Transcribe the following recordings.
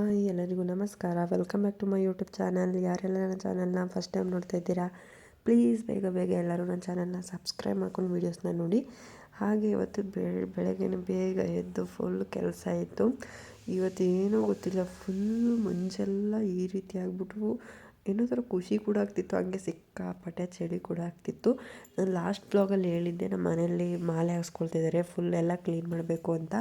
Hi, ಎಲ್ಲರಿಗೂ ನಮಸ್ಕಾರ. Welcome back to my YouTube channel ಯಾರೆಲ್ಲ ನನ್ನ ಚಾನಲ್ನ ಫಸ್ಟ್ ಟೈಮ್ ನೋಡ್ತಾ ಇದ್ದೀರಾ ಪ್ಲೀಸ್ ಬೇಗ ಬೇಗ ಎಲ್ಲರೂ ನನ್ನ ಚಾನಲ್ನ ಸಬ್ಸ್ಕ್ರೈಬ್ ಮಾಡ್ಕೊಂಡು ವೀಡಿಯೋಸ್ನ ನೋಡಿ. ಹಾಗೆ ಇವತ್ತು ಬೆಳಗ್ಗೆ ಬೇಗ ಎದ್ದು ಫುಲ್ ಕೆಲಸ ಇತ್ತು. ಇವತ್ತು ಏನೂ ಗೊತ್ತಿಲ್ಲ ಫುಲ್ ಮುಂಚೆಲ್ಲ ಈ ರೀತಿ ಆಗಿಬಿಟ್ಟು ಏನೋ ಥರ ಖುಷಿ ಕೂಡ ಆಗ್ತಿತ್ತು, ಹಂಗೆ ಸಿಕ್ಕಾಪಟ್ಟೆ ಚಳಿ ಕೂಡ ಆಗ್ತಿತ್ತು. ನಾನು ಲಾಸ್ಟ್ ಬ್ಲಾಗಲ್ಲಿ ಹೇಳಿದ್ದೆ, ನಮ್ಮ ಮನೆಯಲ್ಲಿ ಮಾಲೆ ಹಾಕ್ಸ್ಕೊಳ್ತಿದ್ದಾರೆ ಫುಲ್ ಎಲ್ಲ ಕ್ಲೀನ್ ಮಾಡಬೇಕು ಅಂತ.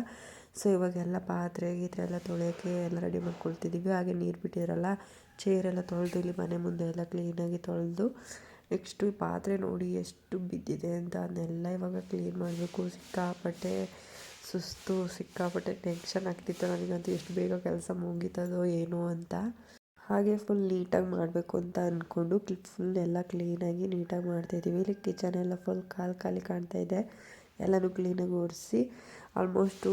ಸೊ ಇವಾಗೆಲ್ಲ ಪಾತ್ರೆ ಗೀತ್ರೆ ಎಲ್ಲ ತೊಳೆಯೋಕ್ಕೆ ಎಲ್ಲ ರೆಡಿ ಮಾಡ್ಕೊಳ್ತಿದ್ದೀವಿ ಹಾಗೆ ನೀರು ಬಿಟ್ಟಿರಲ್ಲ ಚೇರೆಲ್ಲ ತೊಳೆದು ಇಲ್ಲಿ ಮನೆ ಮುಂದೆ ಎಲ್ಲ ಕ್ಲೀನಾಗಿ ತೊಳೆದು ನೆಕ್ಸ್ಟು ಪಾತ್ರೆ ನೋಡಿ ಎಷ್ಟು ಬಿದ್ದಿದೆ ಅಂತ ಅದನ್ನೆಲ್ಲ ಇವಾಗ ಕ್ಲೀನ್ ಮಾಡಬೇಕು. ಸಿಕ್ಕಾಪಟ್ಟೆ ಸುಸ್ತು, ಸಿಕ್ಕಾಪಟ್ಟೆ ಟೆನ್ಷನ್ ಆಗ್ತಿತ್ತು ನನಗಂತೂ. ಎಷ್ಟು ಬೇಗ ಕೆಲಸ ಮುಗೀತದೋ ಏನೋ ಅಂತ. ಹಾಗೆ ಫುಲ್ ನೀಟಾಗಿ ಮಾಡಬೇಕು ಅಂತ ಅಂದ್ಕೊಂಡು ಫುಲ್ ಎಲ್ಲ ಕ್ಲೀನಾಗಿ ನೀಟಾಗಿ ಮಾಡ್ತಾಯಿದ್ದೀವಿ ಇಲ್ಲಿ ಕಿಚನ್ ಎಲ್ಲ ಫುಲ್ ಖಾಲಿ ಖಾಲಿ ಕಾಣ್ತಾ ಇದೆ. ಎಲ್ಲನೂ ಕ್ಲೀನಾಗಿ ಒರೆಸಿ ಆಲ್ಮೋಸ್ಟು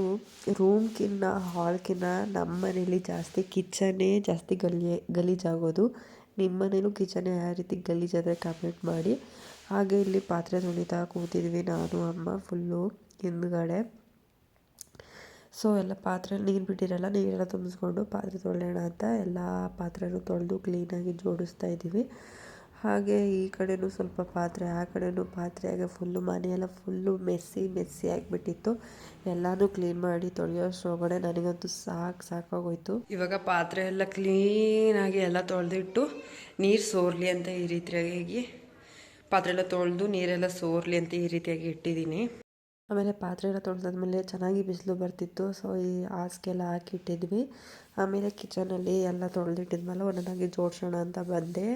ರೂಮ್ಗಿನ್ನ ಹಾಲ್ಗಿನ್ನ ನಮ್ಮ ಮನೇಲಿ ಜಾಸ್ತಿ ಕಿಚನ್ನೇ ಜಾಸ್ತಿ ಗಲಿ ಗಲೀಜಾಗೋದು. ನಿಮ್ಮ ಮನೇಲೂ ಕಿಚನ್ ಯಾವ ರೀತಿ ಗಲೀಜಾದರೆ ಕಮೆಂಟ್ ಮಾಡಿ. ಹಾಗೆ ಇಲ್ಲಿ ಪಾತ್ರೆ ತೊಳಿತಾ ಕೂತಿದ್ವಿ ನಾನು, ಅಮ್ಮ ಫುಲ್ಲು ಹಿಂದ್ಗಡೆ. ಸೊ ಎಲ್ಲ ಪಾತ್ರೆ, ನೀರು ಬಿಟ್ಟಿರಲ್ಲ, ನೀರೆಲ್ಲ ತುಂಬಿಸ್ಕೊಂಡು ಪಾತ್ರೆ ತೊಳೆಯೋಣ ಅಂತ ಎಲ್ಲ ಪಾತ್ರೆನೂ ತೊಳೆದು ಕ್ಲೀನಾಗಿ ಜೋಡಿಸ್ತಾ ಇದ್ದೀವಿ. ಹಾಗೆ ಈ ಕಡೆಯೂ ಸ್ವಲ್ಪ ಪಾತ್ರೆ ಆ ಕಡೆಯೂ ಪಾತ್ರೆ ಹಾಗೆ ಫುಲ್ಲು ಮನೆಯೆಲ್ಲ ಫುಲ್ಲು ಮೆಸ್ಸಿ ಮೆಸ್ಸಿ ಆಗಿಬಿಟ್ಟಿತ್ತು. ಎಲ್ಲನೂ ಕ್ಲೀನ್ ಮಾಡಿ ತೊಳೆಯೋಷ್ಟ್ರೊಳಗಡೆ ನನಗಂತೂ ಸಾಕು ಸಾಕಾಗೋಯ್ತು. ಇವಾಗ ಪಾತ್ರೆ ಎಲ್ಲ ಕ್ಲೀನಾಗಿ ಎಲ್ಲ ತೊಳೆದಿಟ್ಟು ನೀರು ಸೋರ್ಲಿ ಅಂತ ಈ ರೀತಿಯಾಗಿ ಪಾತ್ರೆ ಎಲ್ಲ ತೊಳೆದು ನೀರೆಲ್ಲ ಸೋರ್ಲಿ ಅಂತ ಈ ರೀತಿಯಾಗಿ ಇಟ್ಟಿದ್ದೀನಿ. ಆಮೇಲೆ ಪಾತ್ರೆ ಎಲ್ಲ ತೊಳೆದಾದ್ಮೇಲೆ ಚೆನ್ನಾಗಿ ಬಿಸಿಲು ಬರ್ತಿತ್ತು ಸೊ ಈ ಹಾಸಿಗೆಲ್ಲ ಹಾಕಿಟ್ಟಿದ್ವಿ. ಆಮೇಲೆ ಕಿಚನಲ್ಲಿ ಎಲ್ಲ ತೊಳೆದಿಟ್ಟಿದ್ಮೇಲೆ ಒಂದೊಂದಾಗಿ ಜೋಡಿಸೋಣ ಅಂತ ಬಂದೆ.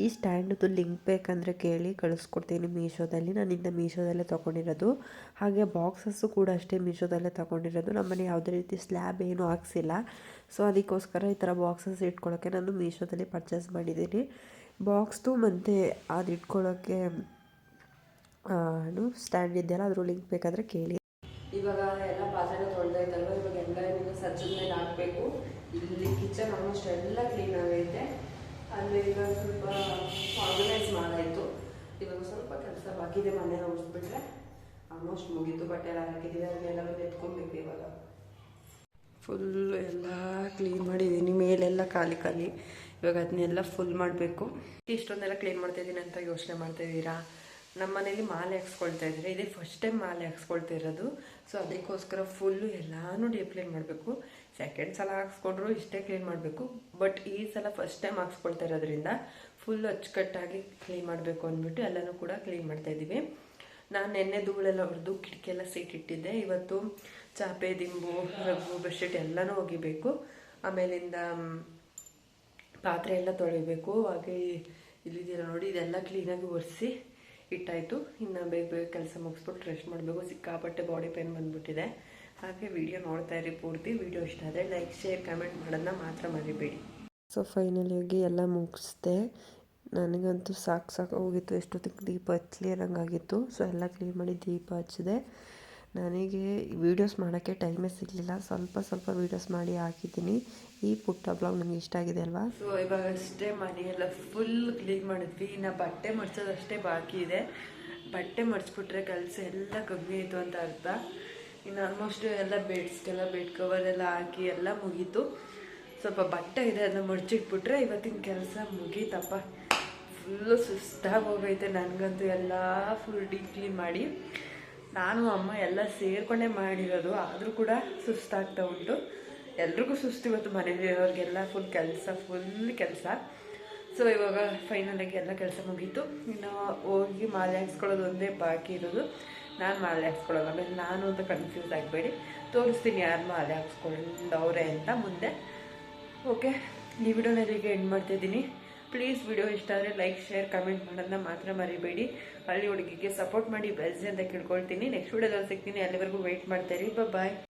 ಈ ಸ್ಟ್ಯಾಂಡ್ದು ಲಿಂಕ್ ಬೇಕಂದರೆ ಕೇಳಿ ಕಳಿಸ್ಕೊಡ್ತೀನಿ ಮೀಶೋದಲ್ಲಿ. ನಾನು ಇನ್ನು ಮೀಶೋದಲ್ಲೇ ತೊಗೊಂಡಿರೋದು. ಹಾಗೆ ಬಾಕ್ಸಸ್ಸು ಕೂಡ ಅಷ್ಟೇ ಮೀಶೋದಲ್ಲೇ ತೊಗೊಂಡಿರೋದು. ನಮ್ಮನೆ ಯಾವುದೇ ರೀತಿ ಸ್ಲ್ಯಾಬ್ ಏನೂ ಹಾಕ್ಸಿಲ್ಲ. ಸೊ, ಅದಕ್ಕೋಸ್ಕರ ಈ ಥರ ಬಾಕ್ಸಸ್ ಇಟ್ಕೊಳ್ಳೋಕ್ಕೆ ನಾನು ಮೀಶೋದಲ್ಲಿ ಪರ್ಚೇಸ್ ಮಾಡಿದ್ದೀನಿ. ಬಾಕ್ಸ್ದು ಮತ್ತು ಅದು ಇಟ್ಕೊಳ್ಳೋಕ್ಕೆ ಸ್ಟ್ಯಾಂಡ್ ಇದೆಯಲ್ಲ ಅದ್ರ ಲಿಂಕ್ ಬೇಕಾದರೆ ಕೇಳಿ. ಇವಾಗ ಎಲ್ಲ ಪಾತ್ರೆ ತೊಳೆದೈತಲ್ವ ಇವಾಗ ಎಲ್ಲ ಸಜ್ಜದ ಮೇಲೆ ಹಾಕಬೇಕು. ಇಲ್ಲಿ ಕಿಚನ್ ಆಲ್ಮೋಸ್ಟ್ ಎಲ್ಲ ಕ್ಲೀನ್ ಆಗೈತೆ. ಅಲ್ಲಿ ಈಗ ಸ್ವಲ್ಪ ಆರ್ಗನೈಸ್ ಮಾಡಾಯಿತು. ಇವಾಗ ಸ್ವಲ್ಪ ಕೆಲಸ ಬಾಕಿದೆ ಮನೆ ಉಳಿಸ್ಬಿಟ್ರೆ ಆಲ್ಮೋಸ್ಟ್ ಮುಗೀತು, ಬಟ್ಟೆ ಎಲ್ಲ ಹಾಕಿದ್ದೀವಿ ಅದನ್ನೆಲ್ಲ ಎತ್ಕೊಬೇಕು ಇವಾಗ. ಫುಲ್ಲು ಎಲ್ಲ ಕ್ಲೀನ್ ಮಾಡಿದ್ದೀನಿ, ಮೇಲೆಲ್ಲ ಖಾಲಿ ಖಾಲಿ. ಇವಾಗ ಅದನ್ನೆಲ್ಲ ಫುಲ್ ಮಾಡಬೇಕು. ಇಷ್ಟೊಂದೆಲ್ಲ ಕ್ಲೀನ್ ಮಾಡ್ತಾಯಿದ್ದೀನಿ ಅಂತ ಯೋಚನೆ ಮಾಡ್ತಾಯಿದ್ದೀರಾ ನಮ್ಮ ಮನೇಲಿ ಮಾಲೆ ಹಾಕ್ಸ್ಕೊಳ್ತಾ ಇದ್ದಾರೆ. ಇದೇ ಫಸ್ಟ್ ಟೈಮ್ ಮಾಲೆ ಹಾಕ್ಸ್ಕೊಳ್ತಾ ಇರೋದು. ಸೊ ಅದಕ್ಕೋಸ್ಕರ ಫುಲ್ಲು ಎಲ್ಲನೂ ಕ್ಲೀನ್ ಮಾಡಬೇಕು. ಸೆಕೆಂಡ್ ಸಲ ಹಾಕ್ಸ್ಕೊಂಡ್ರು ಇಷ್ಟೇ ಕ್ಲೀನ್ ಮಾಡಬೇಕು. ಬಟ್ ಈ ಸಲ ಫಸ್ಟ್ ಟೈಮ್ ಹಾಕ್ಸ್ಕೊಳ್ತಾ ಇರೋದ್ರಿಂದ ಫುಲ್ ಅಚ್ಚುಕಟ್ಟಾಗಿ ಕ್ಲೀನ್ ಮಾಡಬೇಕು ಅಂದ್ಬಿಟ್ಟು ಎಲ್ಲನೂ ಕೂಡ ಕ್ಲೀನ್ ಮಾಡ್ತಾ ಇದ್ದೀವಿ. ನಾನು ನೆನ್ನೆ ಧೂಳೆಲ್ಲ ಹೊಡೆದು ಕಿಟಕಿ ಎಲ್ಲ ಸೀಟ್ ಇಟ್ಟಿದ್ದೆ. ಇವತ್ತು ಚಾಪೆ, ದಿಂಬು, ರಗ್ಗು ಬೆಡ್ಶೀಟ್ ಎಲ್ಲನೂ ಒಗಿಬೇಕು. ಆಮೇಲಿಂದ ಪಾತ್ರೆ ಎಲ್ಲ ತೊಳಿಬೇಕು. ಹಾಗೆ ಇಲ್ಲಿದ್ದೀರ ನೋಡಿ ಇದೆಲ್ಲ ಕ್ಲೀನಾಗಿ ಒರೆಸಿ ಇಟ್ಟಾಯಿತು ಇನ್ನು ಬೇಗ ಬೇಗ ಕೆಲಸ ಮುಗಿಸ್ಬಿಟ್ಟು ರೆಸ್ಟ್ ಮಾಡಬೇಕು. ಸಿಕ್ಕಾಪಟ್ಟೆ ಬಾಡಿ ಪೇನ್ ಬಂದ್ಬಿಟ್ಟಿದೆ. ಹಾಗೆ ವಿಡಿಯೋ ನೋಡ್ತಾ ಇರಿ ಪೂರ್ತಿ. ವಿಡಿಯೋ ಇಷ್ಟ ಆದರೆ ಲೈಕ್ ಶೇರ್ ಕಮೆಂಟ್ ಮಾಡೋದನ್ನ ಮಾತ್ರ ಮರಿಬೇಡಿ. ಸೊ ಫೈನಲಿಯಾಗಿ ಎಲ್ಲ ಮುಗಿಸ್ದೆ. ನನಗಂತೂ ಸಾಕು ಸಾಕು ಹೋಗಿತ್ತು. ಎಷ್ಟೊತ್ತಿಗೆ ದೀಪ ಹಚ್ಚಲಿರಂಗಾಗಿತ್ತು ಸೊ ಎಲ್ಲ ಕ್ಲೀನ್ ಮಾಡಿ ದೀಪ ಹಚ್ಚಿದೆ. ನನಗೆ ವೀಡಿಯೋಸ್ ಮಾಡೋಕ್ಕೆ ಟೈಮೇ ಸಿಗಲಿಲ್ಲ. ಸ್ವಲ್ಪ ಸ್ವಲ್ಪ ವೀಡಿಯೋಸ್ ಮಾಡಿ ಹಾಕಿದ್ದೀನಿ. ಈ ಪುಟ್ಟ ಬ್ಲಾಗ್ ನನಗೆ ಇಷ್ಟ ಆಗಿದೆ ಅಲ್ವಾ? ಸೊ ಇವಾಗ ಅಷ್ಟೇ ಮನೆಯೆಲ್ಲ ಫುಲ್ ಕ್ಲೀನ್ ಮಾಡಿದ್ವಿ. ಇನ್ನು ಬಟ್ಟೆ ಮಡ್ಸೋದಷ್ಟೇ ಬಾಕಿ ಇದೆ. ಬಟ್ಟೆ ಮಡಿಸ್ಬಿಟ್ರೆ ಕೆಲಸ ಎಲ್ಲ ಕಮ್ಮಿ ಆಯಿತು ಅಂತ ಅರ್ಥ. ಇನ್ನು ಆಲ್ಮೋಸ್ಟ್ ಎಲ್ಲ ಬೆಡ್ಸ್ಗೆಲ್ಲ ಬೆಡ್ ಕವರ್ ಎಲ್ಲ ಹಾಕಿ ಎಲ್ಲ ಮುಗೀತು. ಸ್ವಲ್ಪ ಬಟ್ಟೆ ಇದೆ, ಅದನ್ನ ಮಡ್ಚಿಟ್ಬಿಟ್ರೆ ಇವತ್ತಿನ ಕೆಲಸ ಮುಗೀತಪ್ಪ. ಫುಲ್ಲು ಸುಸ್ತಾಗಿ ಹೋಗೈತೆ. ನನಗಂತೂ ಎಲ್ಲ ಫುಲ್ ಡೀಪ್ ಕ್ಲೀನ್ ಮಾಡಿ. ನಾನು, ಅಮ್ಮ ಎಲ್ಲ ಸೇರ್ಕೊಂಡೆ ಮಾಡಿರೋದು, ಆದರೂ ಕೂಡ ಸುಸ್ತಾಗ್ತಾ ಉಂಟು. ಎಲ್ರಿಗೂ ಸುಸ್ತು ಇವತ್ತು ಮನೆಯವ್ರಿಗೆಲ್ಲ ಫುಲ್ ಕೆಲಸ ಫುಲ್ ಕೆಲಸ. ಸೊ ಇವಾಗ ಫೈನಲಾಗಿ ಎಲ್ಲ ಕೆಲಸ ಮುಗೀತು. ಇನ್ನು ಹೋಗಿ ಮಾಲೆ ಹಾಕ್ಸ್ಕೊಳ್ಳೋದು ಒಂದೇ ಬಾಕಿ ಇರೋದು. ನಾನು ಮಾಲೆ ಹಾಕ್ಸ್ಕೊಳ್ಳೋದು, ಆಮೇಲೆ ನಾನು ಅಂತ ಕನ್ಫ್ಯೂಸ್ ಆಗಬೇಡಿ. ತೋರಿಸ್ತೀನಿ ಯಾರು ಮಾಲೆ ಹಾಕ್ಸ್ಕೊಂಡವ್ರೆ ಅಂತ ಮುಂದೆ. ಓಕೆ ಈ ವಿಡಿಯೋನಲ್ಲಿಗೆ ಎಂಡ್ ಮಾಡ್ತಾಯಿದ್ದೀನಿ ಪ್ಲೀಸ್ ವಿಡಿಯೋ ಇಷ್ಟ ಆದರೆ ಲೈಕ್ ಶೇರ್ ಕಮೆಂಟ್ ಮಾಡೋದನ್ನ ಮಾತ್ರ ಮರಿಬೇಡಿ. ಹಳ್ಳಿ ಹುಡುಗಿಗೆ ಸಪೋರ್ಟ್ ಮಾಡಿ ಬೆಳೆಸಿ ಅಂತ ಕೇಳ್ಕೊಳ್ತೀನಿ. ನೆಕ್ಸ್ಟ್ ವಿಡಿಯೋದಲ್ಲಿ ಸಿಗ್ತೀನಿ. ಅಲ್ಲಿವರೆಗೂ ವೆಯ್ಟ್ ಮಾಡ್ತಾಯಿರಿ ಬಾಯ್